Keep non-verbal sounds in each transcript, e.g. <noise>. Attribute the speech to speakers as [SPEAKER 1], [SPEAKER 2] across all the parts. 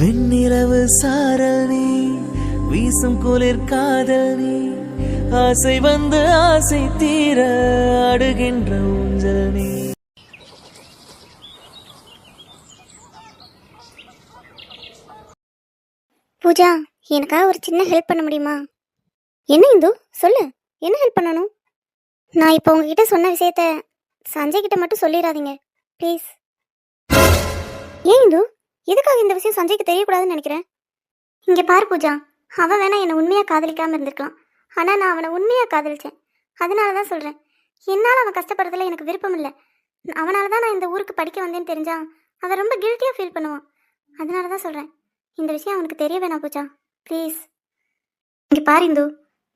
[SPEAKER 1] வெண்ணிலவு சாரல் நீ வீசும் குளிர் காதல் நீ ஆசை வந்து ஆசை தீர அடுகின்ற ஊஞ்சல் நீ.
[SPEAKER 2] பூஜா எனக்காக ஒரு சின்ன ஹெல்ப் பண்ண முடியுமா? என்ன இந்து? சொல்லு என்ன ஹெல்ப் பண்ணணும்? நான் இப்போ உங்ககிட்ட சொன்ன விஷயத்த சஞ்சய் கிட்ட மட்டும் சொல்லிடாதீங்க ப்ளீஸ் ஏன் இந்து? எதுக்காக இந்த விஷயம் சஞ்சய்க்கு தெரியக்கூடாதுன்னு நினைக்கிறேன்? இங்கே பார் பூஜா அவன் வேணா என்னை உண்மையாக காதலிக்காமல் இருந்திருக்கலாம். ஆனால் நான் அவனை உண்மையாக காதலிச்சேன். அதனால தான் சொல்கிறேன் என்னால் அவன் கஷ்டப்படுறதுல எனக்கு விருப்பம் இல்லை. அவனால தான் நான் இந்த ஊருக்கு படிக்க வந்தேன்னு தெரிஞ்சா அவன் ரொம்ப கில்ட்டியாக ஃபீல் பண்ணுவான். அதனால தான் சொல்கிறேன் இந்த விஷயம் அவனுக்கு தெரிய வேணாம் பூஜா. ப்ளீஸ் இங்கே பாரு இந்து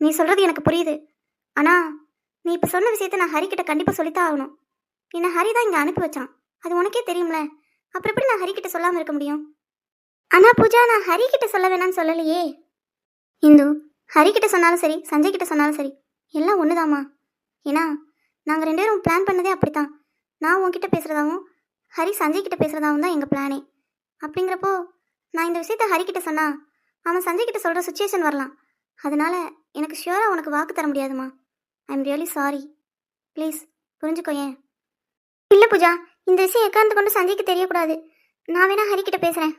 [SPEAKER 2] நீ சொல்கிறது எனக்கு புரியுது. ஆனால் நீ இப்போ சொன்ன விஷயத்த நான் ஹரிக்கிட்ட கண்டிப்பாக சொல்லித்தான் ஆகணும். என்னை ஹரி தான் இங்கே அனுப்பி வச்சான். அது உனக்கே தெரியும்ல. அப்புறம் எப்படி நான் ஹரிக்கிட்ட சொல்லாமல் இருக்க முடியும்? ஆனால் பூஜா நான் ஹரிக்கிட்ட சொல்ல வேணாம்னு சொல்லலையே. இந்து ஹரிக்கிட்ட சொன்னாலும் சரி சஞ்சய் கிட்ட சொன்னாலும் சரி எல்லாம் ஒன்றுதாம்மா ஏன்னா நாங்கள் ரெண்டு பேரும் பிளான் பண்ணதே அப்படித்தான். நான் உன்கிட்ட பேசுகிறதாவும் ஹரி சஞ்சய் கிட்ட பேசுகிறதாவும் தான் எங்கள் பிளானே அப்படிங்கிறப்போ நான் இந்த விஷயத்த ஹரிக்கிட்ட சொன்னா அவன் சஞ்சய் கிட்ட சொல்கிற சுச்சுவேஷன் வரலாம். அதனால எனக்கு ஷியோராக உனக்கு வாக்கு தர முடியாதுமா I am really sorry please புரிஞ்சுக்கோ ஏன்? இல்லை பூஜா இந்த விஷயம் எக்காந்து கொண்டு சஞ்சய்க்கு தெரியக்கூடாது. நான் வேணா ஹரிக்கிட்ட பேசுகிறேன்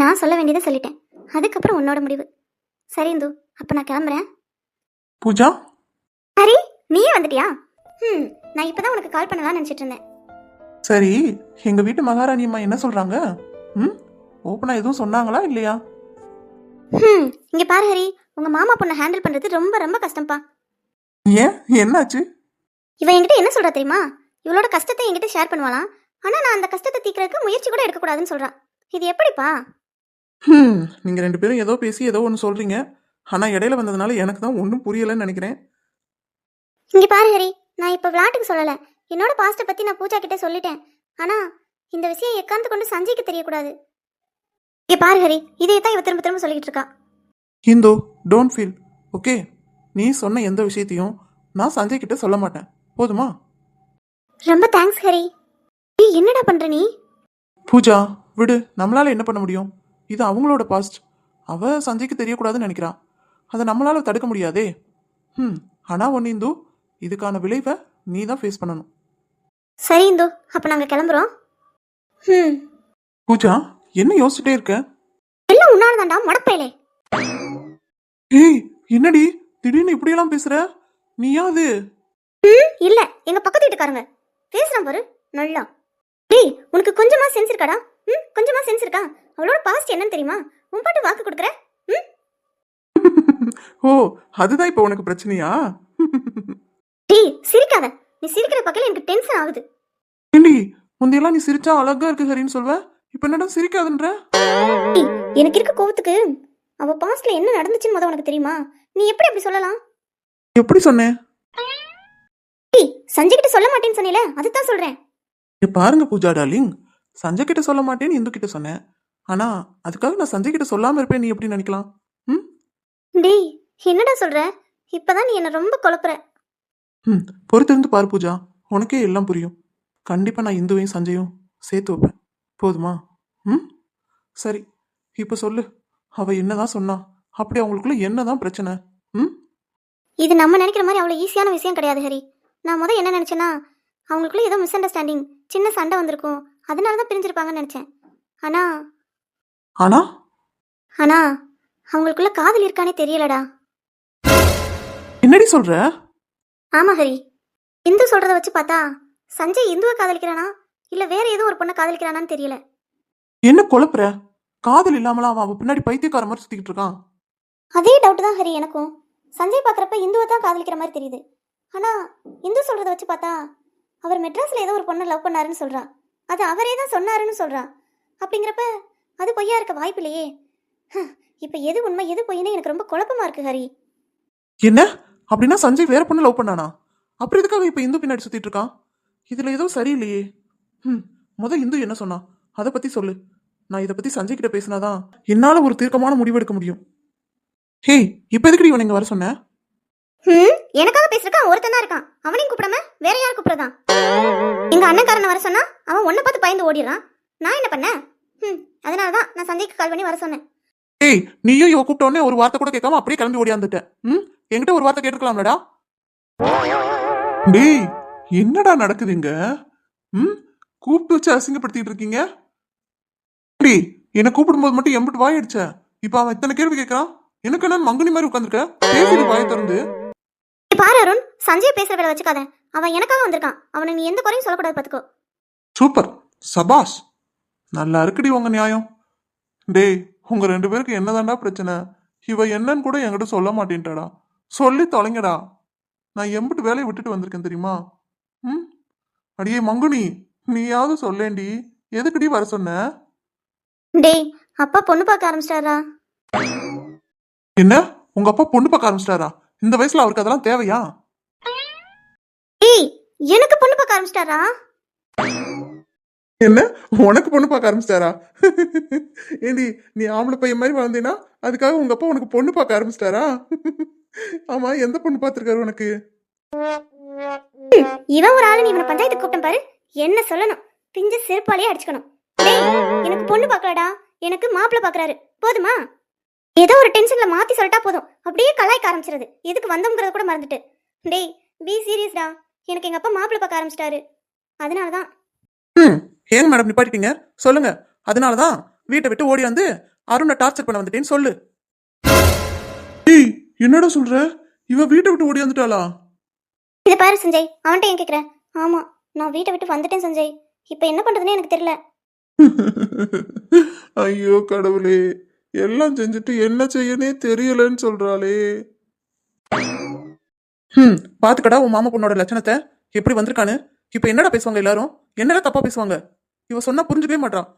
[SPEAKER 2] நான் சொல்ல வேண்டியதை சொல்லிட்டேன். அதுக்கப்புறம் உன்னோட முடிவு. சரி இந்து அப்போ நான் கிளம்புறேன்.
[SPEAKER 3] பூஜா?
[SPEAKER 2] ஹரி நீயே வந்துட்டியா? ம் நான் இப்போ தான் உனக்கு கால் பண்ணலாம்னு நினச்சிட்டு இருந்தேன்.
[SPEAKER 3] சரி எங்க வீட்டு மகாராணி அம்மா என்ன சொல்றாங்க? ம் ஓப்பனா எதுவும் சொன்னாங்களா இல்லையா?
[SPEAKER 2] ம் இங்கே பாரு ஹரி உங்கள் மாமா பொண்ணை ஹேண்டில் பண்ணுறது ரொம்ப ரொம்ப கஷ்டம்ப்பா
[SPEAKER 3] ஏன்? என்னாச்சு?
[SPEAKER 2] இவன் என்கிட்ட என்ன சொல்றா தெரியுமா? இவளோட கஷ்டத்தை என்கிட்ட ஷேர் பண்ணுவாளாம். ஆனா நான் அந்த கஷ்டத்தை தீக்கிறதுக்கு முயற்சி கூட எடுக்கக்கூடாதுன்னு சொல்றா இது எப்படிப்பா?
[SPEAKER 3] ம் நீங்க ரெண்டு பேரும் ஏதோ பேசி ஏதோ ஒன்று சொல்றீங்க. ஆனா இடையில வந்ததுனால எனக்கு தான் ஒன்றும் புரியலன்னு நினைக்கிறேன்.
[SPEAKER 2] இங்க பாரு ஹரி. நான் இப்ப விளையாட்டுக்கு சொல்லல. என்னோட பாஸ்ட்டை பத்தி நான் பூஜா கிட்ட சொல்லிட்டேன். ஆனா இந்த விஷயம் எக்காந்து கொண்டு சஞ்சய்க்கு தெரியக்கூடாது. இங்க பாரு ஹரி. இதையே தான் இவ திரும்ப திரும்ப சொல்லிட்டு இருக்கா.
[SPEAKER 3] இந்தோ டோன்ட் ஃபீல் ஓகே நீ சொன்ன எந்த விஷயத்தையும் நான் சஞ்சய் கிட்ட சொல்ல மாட்டேன். போதுமா?
[SPEAKER 2] ரொம்ப தேங்க்ஸ் ஹரி. ஏய் என்னடா பண்ற நீ?
[SPEAKER 3] பூஜா விடு. நம்மளால என்ன பண்ண முடியும்? இது அவங்களோட பாஸ்ட் அவ சஞ்சய்க்கு தெரியக்கூடாதுன்னு நினைக்கிறா அதை நம்மளால தடுக்க முடியாதே. ம் ஆனா ஒன்று இந்து இதுக்கான விளைவை நீ தான் ஃபேஸ் பண்ணணும்.
[SPEAKER 2] சரி இந்து. அப்ப நாங்க கிளம்புறோம். ம்
[SPEAKER 3] பூஜா என்ன யோசிச்சுட்டே இருக்க?
[SPEAKER 2] எல்லாம் உன்னால தான்டா முடப்பையிலே.
[SPEAKER 3] ஏய் என்னடி? திடீர்னு இப்படியெல்லாம் பேசுற? நீயா அது?
[SPEAKER 2] ம் இல்ல. எங்க பக்கத்து வீட்டுக்காரங்க. பேசுறான் பாரு நல்லா. டேய் உனக்கு கொஞ்சமா சென்ஸ் இருக்காடா? ம் கொஞ்சமா சென்ஸ் இருக்கா? அவளோட பாஸ்ட் என்னன்னு தெரியுமா? உன் பாட்டு வாக்கு கொடுக்குற? ம்? <laughs>
[SPEAKER 3] ஓ அதுதான் இப்போ உனக்கு பிரச்சனையா?
[SPEAKER 2] டேய் சிரிக்காத. நீ சிரிக்கிற பக்கம் எனக்கு டென்ஷன் ஆகுது.
[SPEAKER 3] ஏண்டி முந்தையெல்லாம் நீ சிரிச்சா அழகா இருக்கு சரின்னு சொல்வ? இப்ப என்னடா சிரிக்காதுன்ற?
[SPEAKER 2] எனக்கு இருக்க கோவத்துக்கு அவ பாஸ்ட்ல என்ன நடந்துச்சுன்னு முத உனக்கு தெரியுமா? நீ எப்படி அப்படி சொல்லலாம்?
[SPEAKER 3] எப்படி சொன்னேன்?
[SPEAKER 2] சஞ்சய் கிட்ட சொல்ல மாட்டேன்னு சொன்னீல அதுதான் சொல்றேன்.
[SPEAKER 3] இங்க பாருங்க பூஜா டார்லிங். சஞ்சய் கிட்ட சொல்ல மாட்டேன்னு இந்து கிட்ட சொன்னேன். ஆனா அதுக்காக நான் சஞ்சய் கிட்ட சொல்லாம இருப்பேன் நீ எப்படி நினைக்கலாம்? ம்?
[SPEAKER 2] டேய் என்னடா சொல்ற? இப்பதான் நீ என்ன ரொம்ப குழப்புற.
[SPEAKER 3] ம் பொறுத்திருந்து பாரு பூஜா. உனக்கே எல்லாம் புரியும். கண்டிப்பா நான் இந்துவையும் சஞ்சயும் சேர்த்து வைப்பேன். போதுமா? ம்? சரி இப்போ சொல்லு. அவ என்னதான் சொன்னா அப்படி அவங்களுக்குள்ள என்னதான் பிரச்சனை? ம்?
[SPEAKER 2] இது நம்ம நினைக்கிற மாதிரி அவ்வளோ ஈஸியான விஷயம் கிடையாது ஹரி. நான் முத என்ன நினச்சேன்னா அவங்களுக்குள்ள ஏதோ மிஸ் அண்டர்ஸ்டாண்டிங் சின்ன சண்டை வந்திருக்கும். அதனால தான் பிரிஞ்சிருப்பாங்கன்னு நினச்சேன். ஆனால்
[SPEAKER 3] ஆனா?
[SPEAKER 2] ஆனால் அவங்களுக்குள்ள காதல் இருக்கானே தெரியலடா.
[SPEAKER 3] என்னடி சொல்ற?
[SPEAKER 2] ஆமாம் ஹரி. இந்து சொல்கிறத வச்சு பார்த்தா சஞ்சய் இந்துவை காதலிக்கிறானா? இல்லை வேற ஏதோ ஒரு பொண்ணை காதலிக்கிறானான்னு தெரியல.
[SPEAKER 3] என்ன குழப்புற? காதல் இல்லாமலாம் அவன் அவ பின்னாடி பைத்தியக்கார மாதிரி சுத்திக்கிட்டு இருக்கான்.
[SPEAKER 2] அதே டவுட் தான் ஹரி எனக்கும். சஞ்சய் பார்க்குறப்ப இந்துவை தான் காதலிக்கிற மாதிரி தெரியுது. ஆனால் இந்து சொல்கிறத வச்சு பார்த்தா அவர் மெட்ராஸில் ஏதோ ஒரு பொண்ணை லவ் பண்ணாருன்னு சொல்கிறா அது அவரே தான் சொன்னாருன்னு சொல்கிறா அப்படிங்கிறப்ப அது பொய்யா இருக்க வாய்ப்பு இல்லையே. இப்போ எது உண்மை எது பொய்னே எனக்கு ரொம்ப குழப்பமா இருக்கு ஹரி.
[SPEAKER 3] என்ன? அப்படின்னா சஞ்சய் வேற பொண்ணு லவ் பண்ணானா? அப்புறம் எதுக்காக இப்போ இந்து பின்னாடி சுற்றிட்டு இருக்கான்? இதில் ஏதோ சரியில்லையே. ம் முத இந்து என்ன சொன்னான் அதை பற்றி சொல்லு. நான் இதை பற்றி சஞ்சய் கிட்ட பேசினாதான் என்னால் ஒரு தீர்க்கமான முடிவு எடுக்க முடியும். ஹேய் இப்போ எதுக்குடி இவனை இங்கே வர சொன்னேன்
[SPEAKER 2] ம் எனக்காக பேசுறதுக்கு ஒருத்தன் தான் இருக்கான். அவனையும் கூப்பிடாம வேற யார் கூப்பிடுறதான் எங்க அண்ணன்காரனை வர சொன்னா அவன் உன்னை பார்த்து பயந்து ஓடிடுறான். நான் என்ன பண்ணேன்? ம் அதனால தான் நான் சந்தைக்கு கால் பண்ணி வர சொன்னேன்.
[SPEAKER 3] ஏய் நீயும் இவ கூப்பிட்ட உடனே ஒரு வார்த்தை கூட கேட்காம அப்படியே கிளம்பி ஓடியாந்துட்டேன். ம் என்கிட்ட ஒரு வார்த்தை கேட்டுக்கலாம்லடா டேய் என்னடா நடக்குது இங்க? ம் கூப்பிட்டு வச்சு அசிங்கப்படுத்திட்டு இருக்கீங்க? டேய் என்னை கூப்பிடும்போது மட்டும் எம்பிட்டு வாய் இப்போ அவன் இத்தனை கேள்வி கேட்கறான்? எனக்கு என்ன மங்குனி மாதிரி உட்காந்துருக்க பேசிட்டு வாயை திறந்து.
[SPEAKER 2] பாரு அருண் சஞ்சய் பேசுற வேலை வச்சுக்காத. அவன் எனக்காக வந்திருக்கான். அவனை நீ எந்த குறையும் சொல்லக்கூடாது பாத்துக்கோ.
[SPEAKER 3] சூப்பர். சபாஷ் நல்லா இருக்குடி உங்க நியாயம். டேய் உங்க ரெண்டு பேருக்கு என்னதான்டா பிரச்சனை? இவ என்னன்னு கூட என்கிட்ட சொல்ல மாட்டேன்ட்டாடா. சொல்லி தொலைங்கடா. நான் எம்பிட்டு வேலையை விட்டுட்டு வந்திருக்கேன் தெரியுமா? ம்? அடியே மங்குனி நீயாவது சொல்லேண்டி எதுக்குடி வர சொன்ன?
[SPEAKER 2] டேய் அப்பா பொண்ணு பார்க்க ஆரம்பிச்சிட்டாரா?
[SPEAKER 3] என்ன? உங்க அப்பா பொண்ணு பார்க்க ஆரம்பிச்சிட்டாரா? இந்த வயசுல அவருக்கு அதெல்லாம் தேவையா?
[SPEAKER 2] டேய் எனக்கு பொண்ணு பார்க்க ஆரம்பிச்சிட்டாரா?
[SPEAKER 3] என்ன? உனக்கு பொண்ணு பார்க்க ஆரம்பிச்சிட்டாரா? ஏண்டி நீ ஆம்பளை பையன் மாதிரி வளர்ந்தீனா அதுக்காக உங்க அப்பா உனக்கு பொண்ணு பார்க்க ஆரம்பிச்சிட்டாரா? ஆமா எந்த பொண்ணு பார்த்திருக்காரு உனக்கு?
[SPEAKER 2] இவன் ஒரு ஆளு நீ இவனை பஞ்சாயத்துக்கு கூப்பிட்டேன் பாரு. என்ன சொல்லணும்? பிஞ்ச செருப்பாலேயே அடிச்சுக்கணும். எனக்கு பொண்ணு பார்க்கலடா. எனக்கு மாப்பிள்ளை பார்க்கறாரு. போதுமா? ஏதோ ஒரு டென்ஷன்ல மாத்தி சொல்லிட்டா போதும். அப்படியே கலாய்க்க ஆரம்பிச்சிருது. எதுக்கு வந்தோங்கிறத கூட மறந்துட்டு. டேய் பி சீரியஸ்டா எனக்கு எங்க அப்பா மாப்பிள்ளை பார்க்க ஆரம்பிச்சிட்டாரு. அதனால தான்
[SPEAKER 3] ம். ஏங்க மேடம் நிப்பாட்டிட்டீங்க? சொல்லுங்க. அதனாலதான் வீட்டை விட்டு ஓடி வந்து அருணை டார்ச்சர் பண்ண வந்துட்டேன்னு சொல்லு. ஏய் என்னடா சொல்ற? இவ வீட்டை விட்டு ஓடி வந்துட்டாளா?
[SPEAKER 2] இதை பாரு சஞ்சய் அவன்கிட்ட ஏன் கேட்குற ஆமா நான் வீட்டை விட்டு வந்துட்டேன் சஞ்சய். இப்போ என்ன பண்றதுன்னு எனக்கு தெரியல.
[SPEAKER 3] ஐயோ கடவுளே. எல்லாம் செஞ்சுட்டு என்ன செய்யனே தெரியலன்னு சொல்றாளே. ம் பாத்துக்கடா உன் மாமா பொண்ணோட லட்சணத்தை. எப்படி வந்திருக்கான்னு? இப்ப என்னடா பேசுவாங்க எல்லாரும்? என்னடா தப்பா பேசுவாங்க? இவ சொன்னா புரிஞ்சுக்கவே மாட்டான்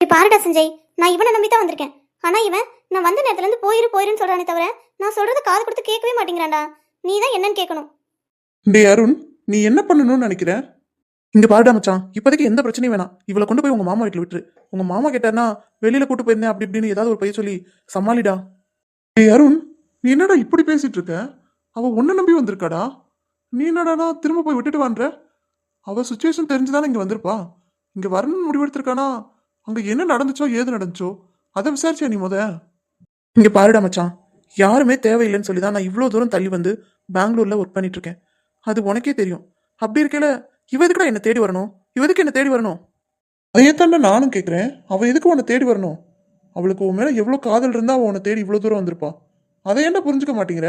[SPEAKER 2] நீ பாருடா சஞ்சய் நான் இவனை நம்பி தான் வந்திருக்கேன். ஆனா இவன் நான் வந்த நேரத்துல இருந்து போயிரு போயிருன்னு சொல்றானே தவிர நான் சொல்றத காது கொடுத்து கேட்கவே மாட்டேங்கிறான்டா. நீ தான் என்னன்னு கேட்கணும்.
[SPEAKER 3] டே அருண் நீ என்ன பண்ணணும்னு நினைக்கிற? இங்க பாருடா மச்சான் இப்போதைக்கு எந்த பிரச்சனையும் வேணாம். இவளை கொண்டு போய் உங்க மாமா வீட்டுல விட்டுரு. உங்க மாமா கேட்டாருன்னா வெளியில கூட்டு போயிருந்தேன் அப்படி இப்படின்னு ஏதாவது ஒரு பைய சொல்லி சமாளிடா. ஏ அருண் நீ என்னடா இப்படி பேசிட்டு இருக்க? அவ உன்னை நம்பி வந்திருக்காடா? நீ என்னடானா திரும்ப போய் விட்டுட்டு வான்ற? அவ சுச்சுவேஷன் தெரிஞ்சுதானே இங்க வந்திருப்பா? இங்க வரணும்னு முடிவெடுத்திருக்கானா? அங்க என்ன நடந்துச்சோ ஏது நடந்துச்சோ அதை விசாரிச்சியா நீ முத? இங்க பாருடா மச்சான் யாருமே தேவையில்லைன்னு சொல்லி தான் நான் இவ்வளோ தூரம் தள்ளி வந்து பெங்களூர்ல ஒர்க் பண்ணிட்டு இருக்கேன். அது உனக்கே தெரியும். அப்படி இருக்கல இவ எதுக்குடா என்ன தேடி வரணும்? இவ எதுக்கு என்ன தேடி வரணும்? அதையே தாண்டா நானும் கேட்குறேன் அவ எதுக்கு உன்னை தேடி வரணும்? அவளுக்கு உன் மேல எவ்வளோ காதல் இருந்தா அவ உன்னை தேடி இவ்வளோ தூரம் வந்திருப்பா. அதை என்ன புரிஞ்சுக்க மாட்டேங்கிற?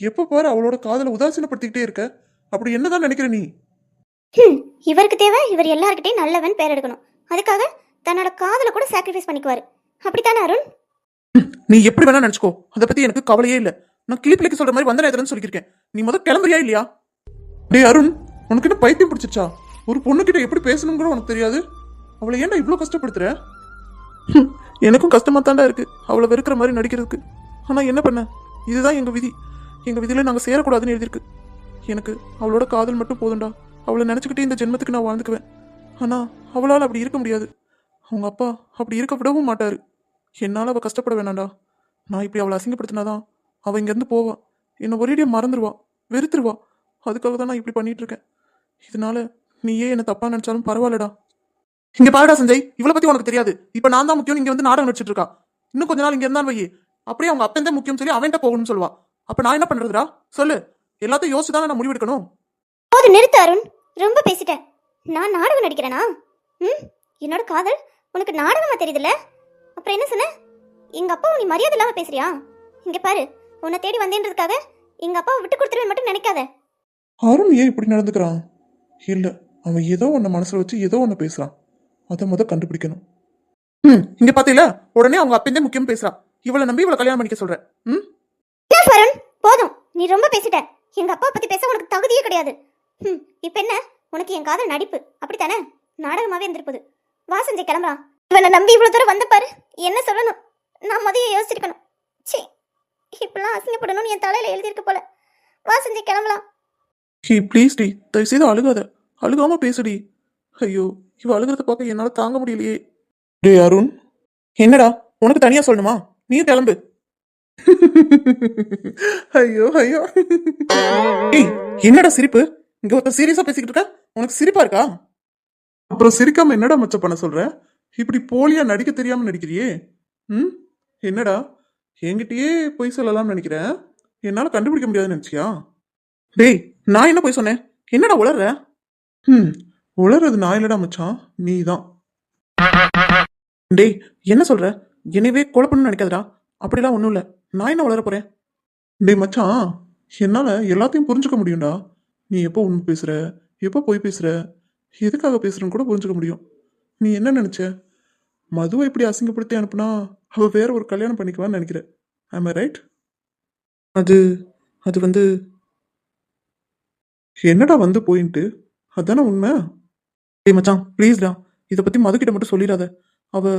[SPEAKER 3] எப்போ பாரு அவளோட காதலை உதாசீனப்படுத்திக்கிட்டே இருக்க. அப்படி என்னதான் நினைக்கிற நீ?
[SPEAKER 2] இவருக்கு தேவை இவர் எல்லார்கிட்டையும் நல்லவன் பேர் எடுக்கணும். அதுக்காக தன்னோட காதலை கூட சாக்ரிஃபைஸ் பண்ணிக்குவாரு. அப்படித்தானே அருண்?
[SPEAKER 3] நீ எப்படி வேணா நினைச்சுக்கோ. அதை பத்தி எனக்கு கவலையே இல்ல. நான் கிளிப்பிளிக்கு சொல்ற மாதிரி வந்த நேரத்துலன்னு சொல்லியிருக்கேன். நீ முத கிளம்புறியா இல்லையா? டேய் அருண் உனக்கு என்ன பைத்தியம் பிடிச்சிச்சா ஒரு பொண்ணுகிட்ட எப்படி பேசணும் கூட உனக்கு தெரியாது? அவளை ஏன்டா இவ்வளோ கஷ்டப்படுத்துற? எனக்கும் கஷ்டமா தாண்டா இருக்கு. அவளை வெறுக்கிற மாதிரி நடிக்கிறதுக்கு. ஆனால் என்ன பண்ண? இதுதான் எங்கள் விதி. எங்கள் விதியில் நாங்கள் சேரக்கூடாதுன்னு எழுதியிருக்கு. எனக்கு அவளோட காதல் மட்டும் போதும்டா. அவளை நினச்சிக்கிட்டே இந்த ஜென்மத்துக்கு நான் வாழ்ந்துக்குவேன். ஆனால் அவளால் அப்படி இருக்க முடியாது. அவங்க அப்பா அப்படி இருக்க விடவும் மாட்டார். என்னால் அவள் கஷ்டப்பட வேணாண்டா நான் இப்படி அவளை அசிங்கப்படுத்தினாதான் அவள் இங்கேருந்து போவா. என்னை ஒரேடியாக மறந்துடுவா வெறுத்துருவா. அதுக்காக தான் நான் இப்படி பண்ணிகிட்ருக்கேன் இதனால நீயே என்னை தப்பாக நினச்சாலும் பரவாயில்லடா. இங்க பாருடா சஞ்சய் இவளை பத்தி உனக்கு தெரியாது. இப்போ நான் தான் முக்கியம் இங்க வந்து நாடகம் நடிச்சிட்டு இருக்கா. இன்னும் கொஞ்ச நாள் இங்க இருந்தான் வை அப்படியே அவங்க அப்பன் தான் முக்கியம் சொல்லி அவன்கிட்ட போகணும்னு சொல்லுவா. அப்ப நான் என்ன பண்றதுடா? சொல்லு. எல்லாத்தையும் யோசிச்சு தானே நான் முடிவெடுக்கணும்.
[SPEAKER 2] போது நிறுத்து அருண். ரொம்ப பேசிட்டேன். நான் நாடகம் நடிக்கிறேனா? ம்? என்னோட காதல் உனக்கு நாடகமா தெரியுதுல்ல? அப்புறம் என்ன சொன்ன? எங்க அப்பா நீ மரியாதை இல்லாம பேசுறியா? இங்க பாரு உன்னை தேடி வந்தேன்றதுக்காக எங்க அப்பாவை விட்டு கொடுத்துருவேன் மட்டும் நினைக்காத.
[SPEAKER 3] அருண் ஏன் இப்படி நடந்துக்கிறான்? இல்ல அவன் ஏதோ ஒன்ன மனசுல வச்சு ஏதோ ஒன்னு பேசுறான். அதை முத கண்டுபிடிக்கணும். ம் இங்க பாத்தீல உடனே அவங்க அப்பந்தே முக்கியம் பேசுறா. இவளை நம்பி இவளை கல்யாணம் பண்ணிக்க சொல்றேன். ம்?
[SPEAKER 2] என்ன அருண் போதும். நீ ரொம்ப பேசிட்ட. எங்க அப்பா பத்தி பேச உனக்கு தகுதியே கிடையாது. ம் இப்போ என்ன? உனக்கு என் காதல் நடிப்பு. அப்படித்தானே? நாடகமாவே இருந்திருப்பது. வா சஞ்சய் கிளம்பலாம் இவனை நம்பி இவ்வளவு தூரம் வந்த பாரு. என்ன சொல்லணும்? நான் மதிய யோசிச்சிருக்கணும். ச்சீ இப்பெல்லாம் அசிங்கப்படணும்னு என் தலையில எழுதியிருக்கு போல. வா சஞ்சய் கிளம்பலாம்.
[SPEAKER 3] ஹே ப்ளீஸ் டி தயவு செய்து அழுகாத. அழுகாம பேசுடி. ஐயோ. இவ அழுகிறத பார்க்க என்னால தாங்க முடியலையே. டே அருண். என்னடா? உனக்கு தனியா சொல்லணுமா? நீ கிளம்பு. ஐயோ ஐயோ. ஏய் என்னடா சிரிப்பு? இங்க ஒருத்தர் சீரியஸா பேசிக்கிட்டு இருக்க? உனக்கு சிரிப்பா இருக்கா? அப்புறம் சிரிக்காம என்னடா மச்ச பண்ண சொல்ற? இப்படி போலியா நடிக்க தெரியாம நடிக்கிறியே? ம்? என்னடா? என்கிட்டயே பொய் சொல்லலாம்னு நினைக்கிறேன் என்னால கண்டுபிடிக்க முடியாதுன்னு நினைச்சியா? டேய் நான் என்ன பொய் சொன்னேன்? என்னடா உளர்ற? ம். உளறது நான் இல்லடா மச்சான். நீ தான் டேய் என்ன சொல்ற? என்னவே குழப்பம்னு நினைக்காதடா. அப்படிலாம் ஒன்றும் இல்லை நான் என்ன வளர போறேன்? டேய் மச்சான் என்னால் எல்லாத்தையும் புரிஞ்சுக்க முடியும்டா. நீ எப்போ உண்மை பேசுகிற எப்போ பொய் பேசுகிற எதுக்காக பேசுகிறேன்னு கூட புரிஞ்சுக்க முடியும். நீ என்ன நினச்ச? மதுவை இப்படி அசிங்கப்படுத்தி அனுப்புனா அவள் வேற ஒரு கல்யாணம் பண்ணிக்குவான்னு நினைக்கிறேன். ஆம் ரைட் அது அது வந்து என்னடா வந்து போயின்ட்டு? அதானே உண்மை? டேய் மச்சான் ப்ளீஸ்டா இதை பற்றி மதுக்கிட்ட மட்டும் சொல்லிடாத. அவ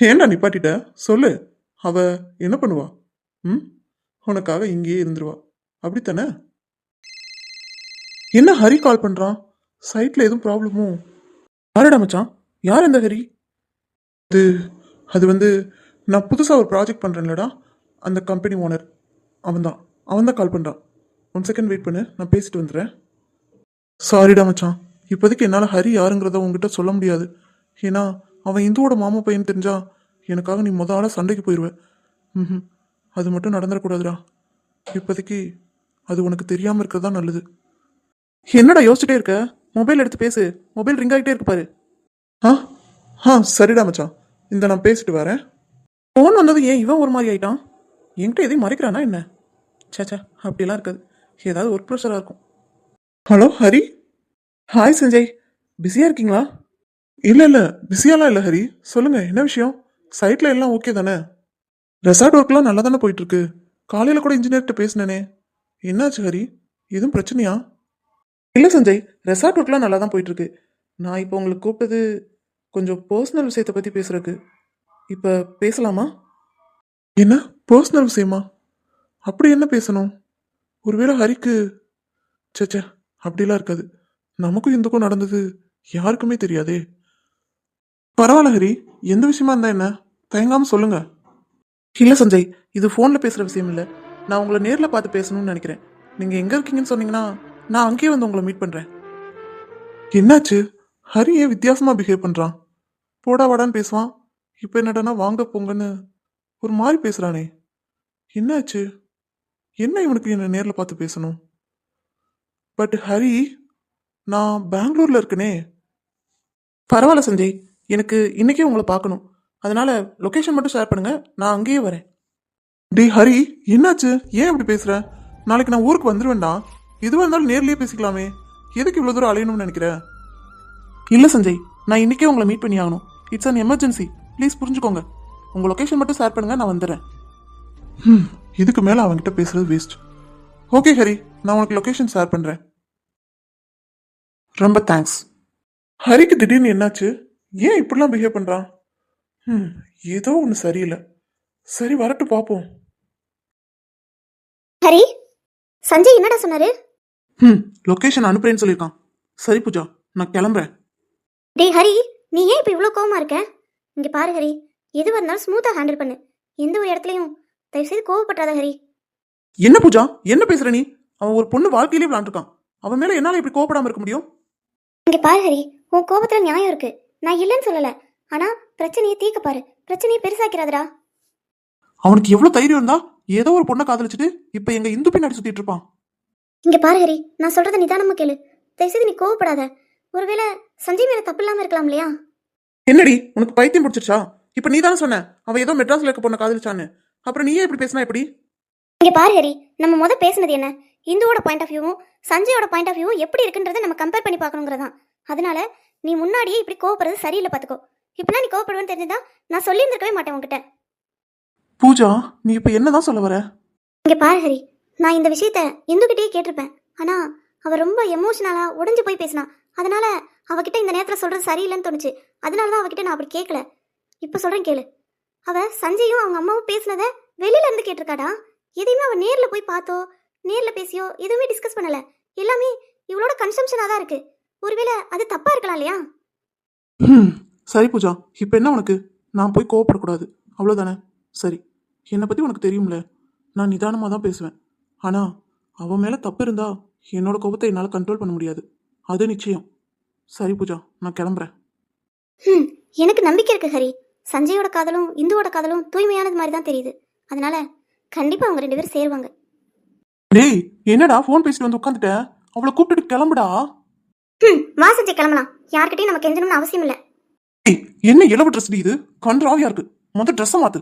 [SPEAKER 3] ஏன்டா நிப்பாட்டிட்ட? சொல்லு. அவ என்ன பண்ணுவா? ம்? உனக்காக இங்கேயே இருந்துருவா. அப்படித்தானே? என்ன ஹரி கால் பண்ணுறான் சைட்டில் எதுவும் ப்ராப்ளமோ யாரடா மச்சான்? யார் இந்த ஹரி? அது அது வந்து நான் புதுசாக ஒரு ப்ராஜெக்ட் பண்ணுறேன்லடா அந்த கம்பெனி ஓனர் அவன்தான். அவன் தான் கால் பண்ணுறான் ஒன் செகண்ட் வெயிட் பண்ணு. நான் பேசிட்டு வந்துடுறேன். சாரிடா மச்சான். இப்போதைக்கு என்னால் ஹரி யாருங்கிறத உங்ககிட்ட சொல்ல முடியாது. ஏன்னா அவன் இந்துவோட மாமா பையன் தெரிஞ்சா எனக்காக நீ மொதல் ஆளாக சண்டைக்கு போயிடுவேன் ம் அது மட்டும் நடந்துடக்கூடாதுடா. இப்போதைக்கு அது உனக்கு தெரியாமல் இருக்கிறது தான் நல்லது. என்னடா யோசிச்சுட்டே இருக்க? மொபைல் எடுத்து பேசு. மொபைல் ரிங் ஆகிட்டே இருக்கு பாரு. ஆ? ஆ சரிடா மச்சான். இந்த நான் பேசிட்டு வரேன். ஃபோன் வந்தது ஏன் இவன் ஒரு மாதிரி ஆயிட்டான்? என்கிட்ட எதையும் மறைக்கிறானா என்ன? சேச்சா அப்படிலாம் இருக்காது. ஏதாவது ஒர்க் ப்ரெஷராக இருக்கும். ஹலோ ஹரி? ஹாய் சஞ்சய் பிஸியாக இருக்கீங்களா? இல்லை இல்லை. பிஸியாலாம் இல்லை ஹரி. சொல்லுங்கள் என்ன விஷயம்? சைட்டில் எல்லாம் ஓகே தானே? ரெசார்ட் ஒர்க்லாம் நல்லா தானே போயிட்டுருக்கு? காலையில் கூட இன்ஜினியர்கிட்ட பேசினேனே. என்னாச்சு ஹரி? எதுவும் பிரச்சனையா? இல்லை சஞ்சய் ரெசார்ட் ஒர்க்லாம் நல்லா தான் போயிட்டுருக்கு. நான் இப்போ உங்களுக்கு கூப்பிட்டது கொஞ்சம் பர்சனல் விஷயத்தை பற்றி பேசுறதுக்கு. இப்போ பேசலாமா? என்ன? பர்சனல் விஷயமா? அப்படி என்ன பேசணும்? ஒருவேளை ஹரிக்கு சேச்சே அப்படிலாம் இருக்காது. நமக்கும் இந்துக்கும் நடந்தது? யாருக்குமே தெரியாதே. பரவாயில்ல ஹரி. எந்த விஷயமா இருந்தா என்ன? தயங்காம சொல்லுங்க. இல்லை சஞ்சய் இது ஃபோனில் பேசுகிற விஷயம் இல்லை. நான் உங்களை நேரில் பார்த்து பேசணும்னு நினைக்கிறேன். நீங்கள் எங்கே இருக்கீங்கன்னு சொன்னீங்கன்னா நான் அங்கேயே வந்து உங்களை மீட் பண்ணுறேன் என்னாச்சு? ஹரி ஏன் வித்தியாசமாக பிஹேவ் பண்ணுறான் போடா வாடான்னு பேசுவான். இப்போ என்னடானா வாங்க போங்கன்னு ஒரு மாதிரி பேசுகிறானே என்னாச்சு? என்ன இவனுக்கு என்ன நேரில் பார்த்து பேசணும்? பட் ஹரி நான் பெங்களூரில் இருக்கனே. பரவாயில்ல சஞ்சய். எனக்கு இன்னைக்கே உங்களை பார்க்கணும். அதனால லொக்கேஷன் மட்டும் ஷேர் பண்ணுங்க. நான் அங்கேயே வரேன். டி ஹரி என்னாச்சு? ஏன் இப்படி பேசுற? நாளைக்கு நான் ஊருக்கு வந்துருவேன்டா. எதுவாக இருந்தாலும் நேர்லயே பேசிக்கலாமே. எதுக்கு இவ்வளோ தூரம் அலையணும்னு நினைக்கிறேன் இல்லை சஞ்சய் நான் இன்னைக்கே உங்களை மீட் பண்ணி ஆகணும். இட்ஸ் அன் எமர்ஜென்சி ப்ளீஸ் புரிஞ்சுக்கோங்க. உங்கள் லொக்கேஷன் மட்டும் ஷேர் பண்ணுங்க நான் வந்துடுறேன் ம் இதுக்கு மேலே அவன்கிட்ட பேசுறது வேஸ்ட் ஓகே ஹரி நான் உனக்கு லொக்கேஷன் ஷேர் பண்ணுறேன் ரொம்ப தேங்க்ஸ் ஹரிக்கு திடீர்னு என்னாச்சு? ஏன் இப்படிலாம் பிஹேவ் பண்ணுறான் ம் ஏதோ ஒன்று சரியில்லை. சரி வரட்டும் பார்ப்போம்
[SPEAKER 2] ஹரி சஞ்சய் என்னடா சொன்னாரு?
[SPEAKER 3] ம் லொக்கேஷன் அனுப்புறேன்னு சொல்லியிருக்கான். சரி பூஜா நான் கிளம்புறேன்.
[SPEAKER 2] டேய் ஹரி நீ ஏன் இப்போ இவ்வளோ கோவமா இருக்க? இங்க பாரு ஹரி. எதுவாக இருந்தாலும் ஸ்மூத்தாக ஹேண்டில் பண்ணு. எந்த ஒரு இடத்துலையும் தயவுசெய்து கோவப்பட்டாத ஹரி.
[SPEAKER 3] என்ன பூஜா? என்ன பேசுற நீ? அவன் ஒரு பொண்ணு வாழ்க்கையிலே விளாண்டுருக்கான். அவன் மேல என்னால இப்படி கோபப்படாம இருக்க முடியும்?
[SPEAKER 2] இங்க பாரு ஹரி உன் கோபத்துல நியாயம் இருக்கு. நான் இல்லைன்னு சொல்லல. ஆனா பிரச்சனையை தீர்க்க பாரு. பிரச்சனையை பெருசாக்கிறாதடா.
[SPEAKER 3] அவனுக்கு எவ்வளவு தைரியம் இருந்தா ஏதோ ஒரு பொண்ணை காதலிச்சுட்டு இப்ப எங்க இந்து பின்னாடி சுத்திட்டு இருப்பான்.
[SPEAKER 2] இங்க பாரு ஹரி நான் சொல்றத நிதானமா கேளு. தயவுசெய்து நீ கோவப்படாத. ஒருவேளை சஞ்சய் மேல தப்பு இல்லாம இருக்கலாம் இல்லையா?
[SPEAKER 3] என்னடி உனக்கு பைத்தியம் பிடிச்சிருச்சா? இப்ப நீ தானே சொன்ன அவ ஏதோ மெட்ராஸ்ல இருக்க பொண்ணை காதலிச்சான்னு. அப்புறம் நீயே இப்படி பேசினா எப்படி?
[SPEAKER 2] இங்க பாரு ஹரி நம்ம முத பேசுனது என்ன? இந்துவோட பாயிண்ட் ஆஃப் வியூவும் சஞ்சயோட பாயிண்ட் ஆஃப் வியூவும் எப்படி இருக்குன்றதை நம்ம கம்பேர் பண்ணி பார்க்கணுங்கிறதான் அதனால நீ முன்னாடியே இப்படி கோவப்படுறது சரியில்லை பார்த்துக்கோ. இப்படிலாம் நீ கோவப்படுவேன்னு தெரிஞ்சுதா நான் சொல்லியிருந்திருக்கவே மாட்டேன் உன்கிட்ட.
[SPEAKER 3] பூஜா நீ இப்ப என்னதான் சொல்ல வர?
[SPEAKER 2] இங்க பாரு ஹரி நான் இந்த விஷயத்த இந்துகிட்டயே கேட்டிருப்பேன். ஆனா அவ ரொம்ப எமோஷனலா உடைஞ்சு போய் பேசினா. அதனால அவகிட்ட இந்த நேரத்துல சொல்றது சரியில்லைன்னு தோணுச்சு. அதனால தான் அவகிட்ட நான் அப்படி கேட்கல இப்ப சொல்றேன் கேளு. அவ சஞ்சயும் அவங்க அம்மாவும் பேசினத வெளியில இருந்து கேட்டிருக்காடா? எதையுமே அவ நேர்ல போய் பார்த்தோ? நேர்ல பேசியோ எதுவுமே டிஸ்கஸ் பண்ணல. எல்லாமே இவளோட கன்சம்ஷனா தான் இருக்கு. ஒருவேளை அது தப்பா இருக்கலாம் இல்லையா?
[SPEAKER 3] சரி பூஜா இப்ப என்ன உனக்கு? நான் போய் கோவப்படக்கூடாது. அவ்வளவுதானே? சரி. என்னை பத்தி உனக்கு தெரியும்ல. நான் நிதானமா தான் பேசுவேன். ஆனா அவன் மேல தப்பு இருந்தா என்னோட கோபத்தை என்னால கண்ட்ரோல் பண்ண முடியாது. அது நிச்சயம். சரி பூஜா நான் கிளம்புறேன்.
[SPEAKER 2] ம் எனக்கு நம்பிக்கை இருக்கு ஹரி. சஞ்சயோட காதலும் இந்துவோட காதலும் தூய்மையானது மாதிரி தான் தெரியுது. அதனால கண்டிப்பா அவங்க ரெண்டு பேரும் சேருவாங்க.
[SPEAKER 3] டேய் என்னடா ஃபோன் பேசிட்டு வந்து உட்காந்துட்ட? அவளை கூப்பிட்டுட்டு கிளம்புடா?
[SPEAKER 2] ம் வா சஞ்சய் கிளம்பலாம். யார்கிட்டயும் நம்ம கெஞ்சணும்னு அவசியம் இல்லை.
[SPEAKER 3] ஏய் என்ன இளவு ட்ரெஸ் இது? கன்றாவியா இருக்கு. முத ட்ரெஸ்ஸை மாத்து.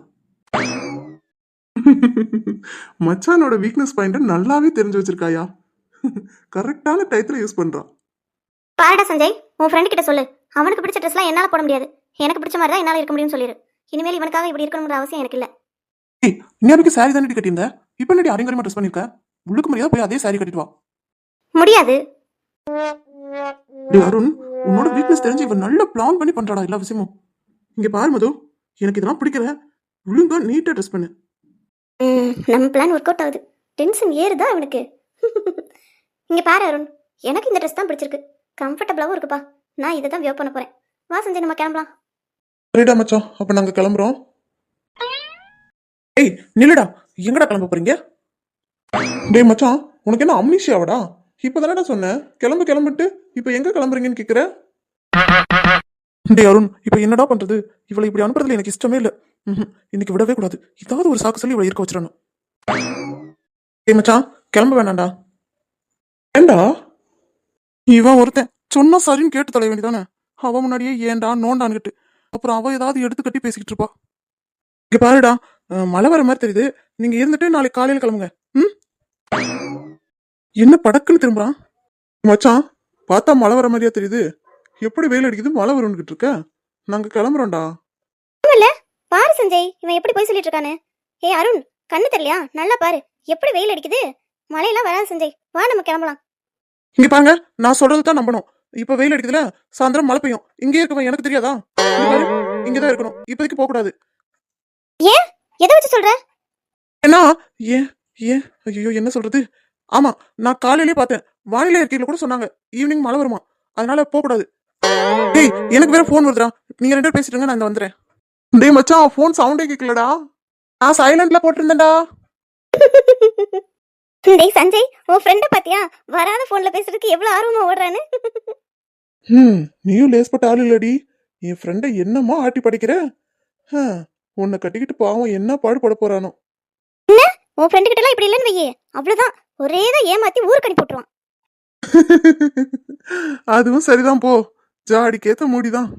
[SPEAKER 3] <laughs> மச்சானோட வீக்னஸ் பாயிண்ட் நல்லாவே தெரிஞ்சு வச்சிருக்காயா? <laughs> கரெக்டான டயத்துல யூஸ் பண்றான்
[SPEAKER 2] பாருடா சஞ்சய் உன் ஃப்ரெண்டு கிட்ட சொல்லு. அவனுக்கு பிடிச்ச ட்ரெஸ்லாம் என்னால போட முடியாது. எனக்கு பிடிச்ச மாதிரி தான் என்னால இருக்க முடியும்னு சொல்லிடு இனிமேல் இவனுக்காக இப்படி இருக்கணுங்கிற அவசியம் எனக்கு இல்ல.
[SPEAKER 3] ஏய் இன்னைக்கு சாரி தானே கட்டியிருந்த? இப்போ என்னடி அரங்கரமா ட்ரெஸ் பண்ணிருக்க? உள்ளுக்கு மரியாதை போய் அதே சாரி கட்டிட்டு வா.
[SPEAKER 2] முடியாது.
[SPEAKER 3] டேய் அருண் உன்னோட வீக்னஸ் தெரிஞ்சு இவன் நல்ல பிளான் பண்ணி பண்றாடா எல்லா விஷயமும். இங்க பாரு மது எனக்கு இதெல்லாம் பிடிக்கல. ஒழுங்கா நீட்டா ட்ரெஸ் பண்ணு.
[SPEAKER 2] நம்ம பிளான் ஒர்க் அவுட் ஆகுது. டென்ஷன் ஏறுதா அவனுக்கு? இங்க பாரு அருண் எனக்கு இந்த ட்ரெஸ் தான் பிடிச்சிருக்கு. கம்ஃபர்டபுளாகவும் இருக்குப்பா. நான் இதை தான் வியோ பண்ண போறேன். வா சஞ்சய் நம்ம கிளம்பலாம்.
[SPEAKER 3] சரிடா மச்சான் அப்ப நாங்க கிளம்புறோம். ஏய் நில்லுடா. எங்கடா கிளம்ப போறீங்க? டேய் மச்சான் உனக்கு என்ன அம்னிஷியாவடா? இப்பதானடா சொன்னேன் கிளம்பு கிளம்பிட்டு இப்ப எங்க கிளம்புறீங்கன்னு கேக்குற? டேய் அருண் இப்ப என்னடா பண்றது? இவளை இப்படி அனுப்புறதுல எனக்கு இஷ்டமே இல்ல. இன்னைக்கு விடவே கூடாது. ஏதாவது ஒரு சாக்கு சொல்லி இவளை இருக்க வச்சிடணும். டேய் மச்சான் கிளம்ப வேணாண்டா ஏண்டா? இவன் ஒருத்தன். சொன்னா சரின்னு கேட்டு தொலை வேண்டியதானே? அவன் முன்னாடியே ஏன்டா நோண்டான்கிட்டு அப்புறம் அவ ஏதாவது எடுத்து கட்டி பேசிக்கிட்டு இருப்பா. இங்க பாருடா மழை வர மாதிரி தெரியுது. நீங்க இருந்துட்டு நாளைக்கு காலையில கிளம்புங்க. என்ன படக்குன்னு திரும்புறான்? மச்சான் பார்த்தா மழை வர மாதிரியா தெரியுது. எப்படி வெயில் அடிக்குது? மழை வரும்னுகிட்டு இருக்க. நாங்க கிளம்புறோம்டா.
[SPEAKER 2] இல்ல பாரு சஞ்சய் இவன் எப்படி போய் சொல்லிட்டு இருக்கானு ஏய் அருண் கண்ணு தெரியலையா? நல்லா பாரு எப்படி வெயில் அடிக்குது? மழையெல்லாம் வராது சஞ்சய். வா நம்ம கிளம்பலாம்.
[SPEAKER 3] இங்க பாருங்க நான் சொல்றது தான் நம்பணும். இப்ப வெயில் அடிக்குதுல சாயந்தரம் மழை பெய்யும். இங்கே இருக்கவன் எனக்கு தெரியாதா? இங்க பாரு, இங்கதான் இருக்கணும். இப்போதைக்கு போக கூடாது
[SPEAKER 2] ஏன்? எதை வச்சு சொல்ற?
[SPEAKER 3] ஏன்னா ஏன் ஏன் ஐயோ என்ன சொல்றது? ஆமா நான் காலையிலேயே பார்த்தேன். வானிலை அறிக்கையில கூட சொன்னாங்க. ஈவினிங் மழை வருமா? அதனால போக கூடாது டேய் எனக்கு வேற ஃபோன் வருதுடா. நீங்க ரெண்டு பேரும் பேசிட்டுங்க நான் இந்த வந்துடுறேன் டேய் மச்சான் ஃபோன் சவுண்டே கேட்கலடா நான் சைலண்ட்ல போட்டிருந்தேன்டா.
[SPEAKER 2] டேய் சஞ்சய் உன் ஃப்ரெண்ட பாத்தியா? வராத போன்ல பேசுறதுக்கு எவ்வளவு ஆர்வமா ஓடுறான்னு?
[SPEAKER 3] ம் நீயும் லேஸ்பட்ட ஆள் இல்லடி. என் ஃப்ரெண்டை என்னமா ஆட்டி படிக்கிற? உன்னை கட்டிக்கிட்டு பாவம் என்ன பாடுபட போறானோ.
[SPEAKER 2] உன் ஃப்ரெண்டு கிட்ட இப்படி இல்லைன்னு வையே. அவ்வளவுதான். ஒரே தான் ஏமாத்தி ஊருக்கு அனுப்பி <laughs>
[SPEAKER 3] அதுவும் சரிதான் போ. ஜாடிக்கேத்த மூடிதான்.